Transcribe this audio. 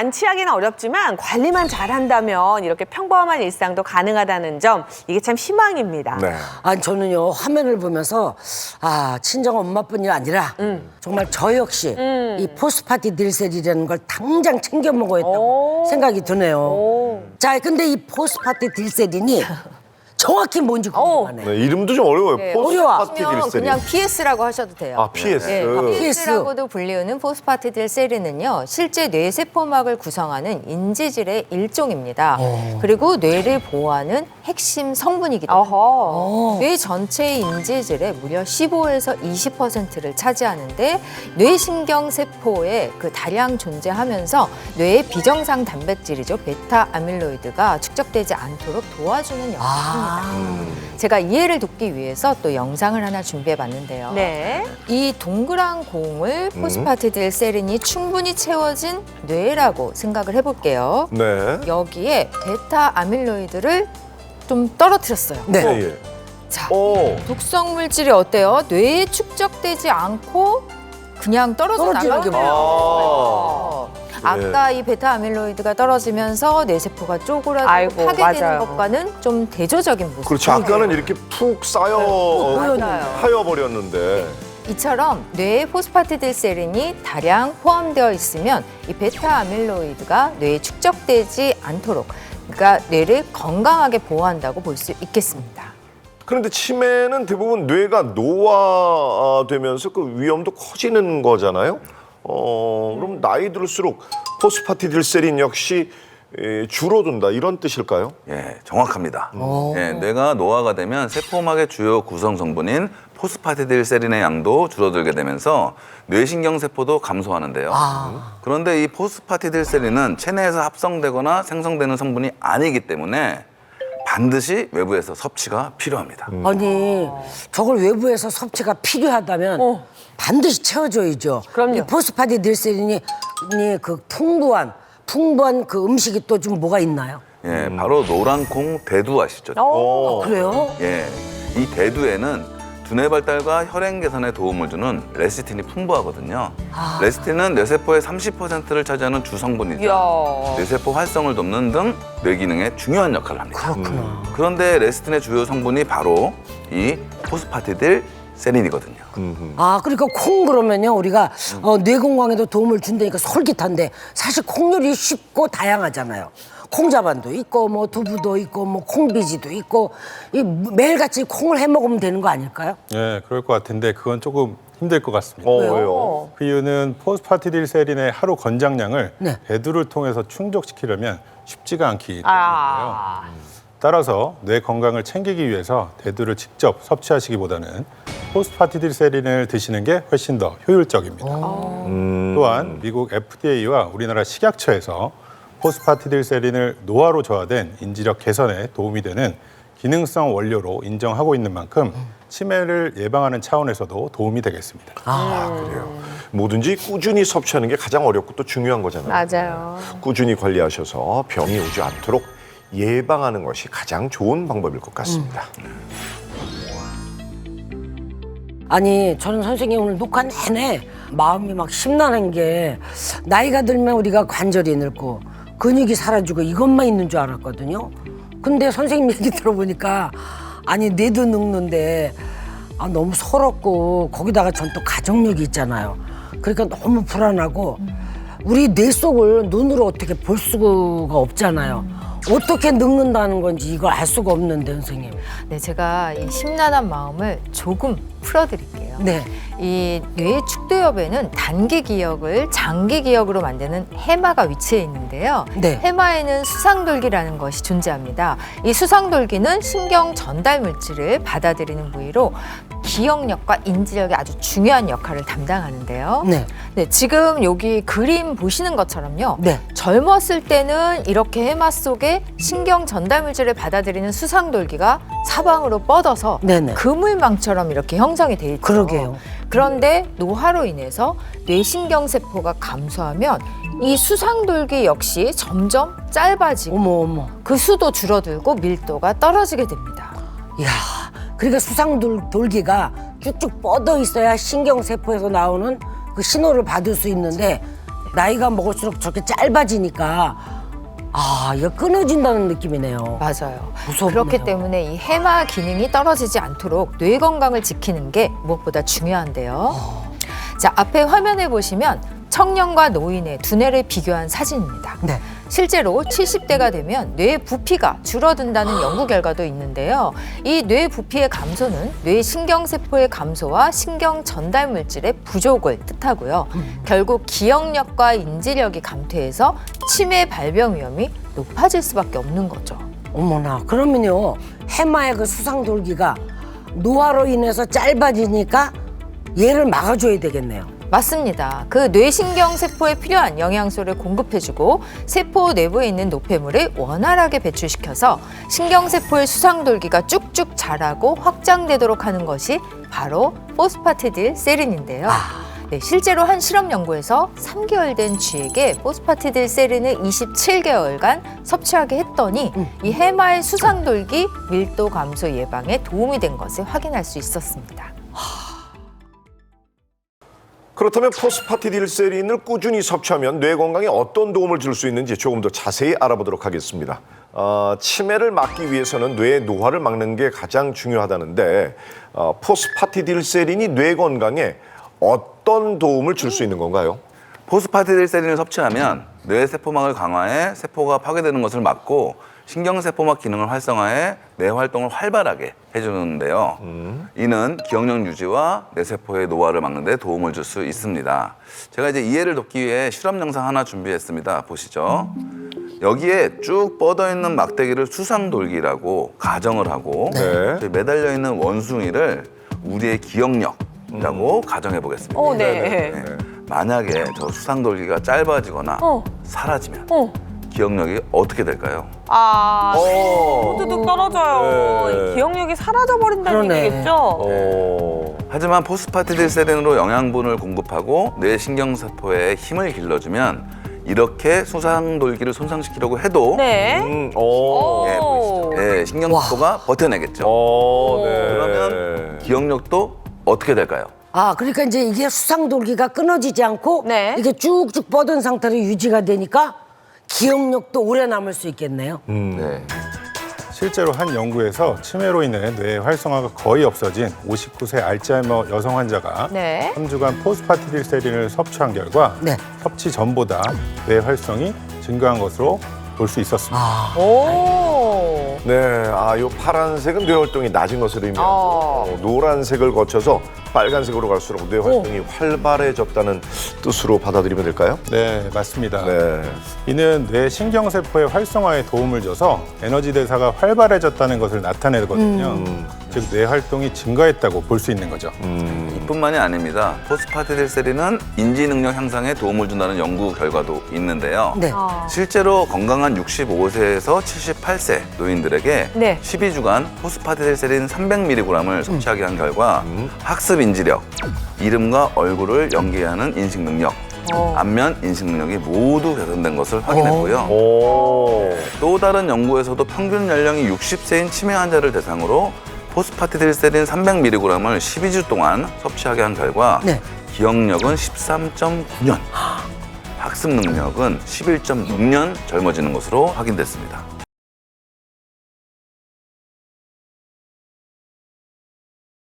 안 취하기는 어렵지만 관리만 잘한다면 이렇게 평범한 일상도 가능하다는 점 이게 참 희망입니다. 네. 아니 저는요 화면을 보면서 아 친정 엄마뿐이 아니라 정말 저 역시 이 포스파티 딜셀이라는 걸 당장 챙겨 먹어야겠다고 생각이 드네요. 자 근데 이 포스파티 딜셀이니 정확히 뭔지 궁금하네. 네, 이름도 좀 어려워요. 어려워. 포스파티 그러면 딜세린. 그냥 PS라고 하셔도 돼요. 아, PS. 네, 그- PS라고도 불리우는 포스파티딜세린은요 실제 뇌 세포막을 구성하는 인지질의 일종입니다. 그리고 뇌를 보호하는 핵심 성분이기도 합니다. 뇌 전체의 인지질의 무려 15에서 20%를 차지하는데 뇌신경 세포에 그 다량 존재하면서 뇌의 비정상 단백질이죠 베타 아밀로이드가 축적되지 않도록 도와주는 역할을 합니다. 제가 이해를 돕기 위해서 또 영상을 하나 준비해 봤는데요. 네. 이 동그란 공을 포스파티딜 세린이 충분히 채워진 뇌라고 생각을 해볼게요. 네. 여기에 베타 아밀로이드를 좀 떨어뜨렸어요. 네. 예, 예. 자, 오. 독성 물질이 어때요? 뇌에 축적되지 않고 그냥 떨어져 떨어지는 게 나가요. 아. 아까 이 베타 아밀로이드가 떨어지면서 뇌세포가 쪼그라들고 아이고, 파괴되는 맞아요. 것과는 좀 대조적인 모습. 그렇죠. 아까는 이렇게 푹 쌓여 맞아요. 하여 버렸는데. 이처럼 뇌에 포스파티딜세린이 다량 포함되어 있으면 이 베타 아밀로이드가 뇌에 축적되지 않도록 그러니까 뇌를 건강하게 보호한다고 볼 수 있겠습니다. 그런데 치매는 대부분 뇌가 노화되면서 그 위험도 커지는 거잖아요. 어, 그럼 나이 들수록 포스파티딜세린 역시 에, 줄어든다 이런 뜻일까요? 예, 정확합니다. 예, 뇌가 노화가 되면 세포막의 주요 구성 성분인 포스파티딜세린의 양도 줄어들게 되면서 뇌신경 세포도 감소하는데요. 그런데 이 포스파티딜세린은 체내에서 합성되거나 생성되는 성분이 아니기 때문에 반드시 외부에서 섭취가 필요합니다. 아니 저걸 외부에서 섭취가 필요하다면 반드시 채워줘야죠. 그럼요. 이 포스파디 딜세린이 이그 풍부한 풍부한 그 음식이 또 좀 뭐가 있나요? 예, 바로 노란콩 대두 아시죠? 어. 그래요? 예, 이 대두에는 두뇌 발달과 혈행 개선에 도움을 주는 레시틴이 풍부하거든요. 레시틴은 뇌세포의 30%를 차지하는 주성분이죠. 뇌세포 활성을 돕는 등 뇌기능에 중요한 역할을 합니다. 그렇구나. 그런데 레시틴의 주요 성분이 바로 이 포스파티딜 세린이거든요. 아 그러니까 콩 그러면요 우리가 어, 뇌 건강에도 도움을 준다니까 솔깃한데 사실 콩 요리 쉽고 다양하잖아요. 콩자반도 있고 뭐 두부도 있고 뭐 콩비지도 있고 이 매일같이 콩을 해 먹으면 되는 거 아닐까요? 네, 그럴 것 같은데 그건 조금 힘들 것 같습니다. 어, 왜요? 그 이유는 포스파티딜세린의 하루 권장량을 네. 배두를 통해서 충족시키려면 쉽지가 않기 때문인데요. 아. 따라서 뇌 건강을 챙기기 위해서 대두를 직접 섭취하시기보다는 포스파티딜세린을 드시는 게 훨씬 더 효율적입니다. 또한 미국 FDA와 우리나라 식약처에서 포스파티딜세린을 노화로 저하된 인지력 개선에 도움이 되는 기능성 원료로 인정하고 있는 만큼 치매를 예방하는 차원에서도 도움이 되겠습니다. 그래요. 뭐든지 꾸준히 섭취하는 게 가장 어렵고 또 중요한 거잖아요. 맞아요. 꾸준히 관리하셔서 병이 오지 않도록 예방하는 것이 가장 좋은 방법일 것 같습니다. 아니 저는 선생님 오늘 녹화 내내 마음이 막 심란한 게 나이가 들면 우리가 관절이 늙고 근육이 사라지고 이것만 있는 줄 알았거든요. 근데 선생님 얘기 들어보니까 아니 뇌도 늙는데 아 너무 서럽고 거기다가 전 또 가족력이 있잖아요. 그러니까 너무 불안하고 우리 뇌 속을 눈으로 어떻게 볼 수가 없잖아요. 어떻게 늙는다는 건지 이걸 알 수가 없는데 선생님. 네, 제가 이 심란한 마음을 조금 풀어드릴게요. 네. 이뇌 축두엽에는 단기 기억을 장기 기억으로 만드는 해마가 위치해 있는데요. 네. 해마에는 수상돌기라는 것이 존재합니다. 이 수상돌기는 신경 전달 물질을 받아들이는 부위로 기억력과 인지력에 아주 중요한 역할을 담당하는데요. 네. 네, 지금 여기 그림 보시는 것처럼요. 네. 젊었을 때는 이렇게 해마 속에 신경 전달 물질을 받아들이는 수상돌기가 사방으로 뻗어서 네네. 그물망처럼 이렇게 형성이 돼 있죠. 그러게요. 그런데 노화로 인해서 뇌신경 세포가 감소하면 이 수상돌기 역시 점점 짧아지고 어머 어머. 그 수도 줄어들고 밀도가 떨어지게 됩니다. 이야, 그러니까 수상돌기가 쭉쭉 뻗어 있어야 신경세포에서 나오는 그 신호를 받을 수 있는데 나이가 먹을수록 저렇게 짧아지니까 아, 이거 끊어진다는 느낌이네요. 맞아요. 무섭네요. 그렇기 때문에 이 해마 기능이 떨어지지 않도록 뇌 건강을 지키는 게 무엇보다 중요한데요. 자, 앞에 화면에 보시면 청년과 노인의 두뇌를 비교한 사진입니다. 네. 실제로 70대가 되면 뇌 부피가 줄어든다는 연구 결과도 있는데요. 이 뇌 부피의 감소는 뇌 신경세포의 감소와 신경 전달 물질의 부족을 뜻하고요. 결국 기억력과 인지력이 감퇴해서 치매 발병 위험이 높아질 수밖에 없는 거죠. 어머나, 그러면요. 해마의 그 수상 돌기가 노화로 인해서 짧아지니까 얘를 막아줘야 되겠네요. 맞습니다. 그 뇌신경 세포에 필요한 영양소를 공급해주고 세포 내부에 있는 노폐물을 원활하게 배출시켜서 신경 세포의 수상돌기가 쭉쭉 자라고 확장되도록 하는 것이 바로 포스파티딜 세린인데요. 네, 실제로 한 실험 연구에서 3개월 된 쥐에게 포스파티딜 세린을 27개월간 섭취하게 했더니 이 해마의 수상돌기 밀도 감소 예방에 도움이 된 것을 확인할 수 있었습니다. 그렇다면 포스파티딜세린을 꾸준히 섭취하면 뇌 건강에 어떤 도움을 줄 수 있는지 조금 더 자세히 알아보도록 하겠습니다. 어, 치매를 막기 위해서는 뇌 노화를 막는 게 가장 중요하다는데 어, 포스파티딜세린이 뇌 건강에 어떤 도움을 줄 수 있는 건가요? 포스파티딜세린을 섭취하면 뇌 세포막을 강화해 세포가 파괴되는 것을 막고 신경세포막 기능을 활성화해 뇌 활동을 활발하게 해주는데요. 이는 기억력 유지와 뇌 세포의 노화를 막는 데 도움을 줄 수 있습니다. 제가 이제 이해를 돕기 위해 실험 영상 하나 준비했습니다. 보시죠. 여기에 쭉 뻗어 있는 막대기를 수상돌기라고 가정을 하고 네. 매달려 있는 원숭이를 우리의 기억력이라고 가정해 보겠습니다. 어, 네. 네. 만약에 저 수상돌기가 짧아지거나 어. 사라지면 어. 기억력이 어떻게 될까요? 아, 어. 뚜둑 떨어져요. 네. 이 기억력이 사라져 버린다는 그러네. 얘기겠죠? 어. 하지만 포스파티딜세린으로 영양분을 공급하고 뇌 신경세포에 힘을 길러주면 이렇게 수상돌기를 손상시키려고 해도 네. 음, 어. 예, 보이시죠? 예, 신경세포가 버텨내겠죠. 어, 네. 그러면 기억력도 어떻게 될까요? 아, 그러니까 이제 이게 수상돌기가 끊어지지 않고 네. 이게 쭉쭉 뻗은 상태로 유지가 되니까 기억력도 오래 남을 수 있겠네요. 네. 실제로 한 연구에서 치매로 인해 뇌 활성화가 거의 없어진 59세 알츠하이머 여성 환자가 네. 3주간 포스파티딜세린을 섭취한 결과 네. 섭취 전보다 뇌 활성이 증가한 것으로 볼 수 있었습니다. 아, 오. 네, 아, 요 파란색은 뇌 활동이 낮은 것을 의미하고 어. 어, 노란색을 거쳐서 빨간색으로 갈수록 뇌 활동이 활발해졌다는 뜻으로 받아들이면 될까요? 네, 맞습니다. 네. 이는 뇌 신경세포의 활성화에 도움을 줘서 에너지 대사가 활발해졌다는 것을 나타내거든요. 즉, 뇌 활동이 증가했다고 볼 수 있는 거죠. 이뿐만이 아닙니다. 포스파티딜세린은 인지 능력 향상에 도움을 준다는 연구 결과도 있는데요. 네. 실제로 건강한 65세에서 78세 노인들에게 네. 12주간 포스파티딜세린 300mg을 섭취하게 한 결과 학습 인지력, 이름과 얼굴을 연기하는 인식 능력, 안면 인식 능력이 모두 개선된 것을 확인했고요. 오. 또 다른 연구에서도 평균 연령이 60세인 치매 환자를 대상으로 포스파티딜세린 300mg을 12주 동안 섭취하게 한 결과 네. 기억력은 13.9년, 학습 능력은 11.6년 젊어지는 것으로 확인됐습니다.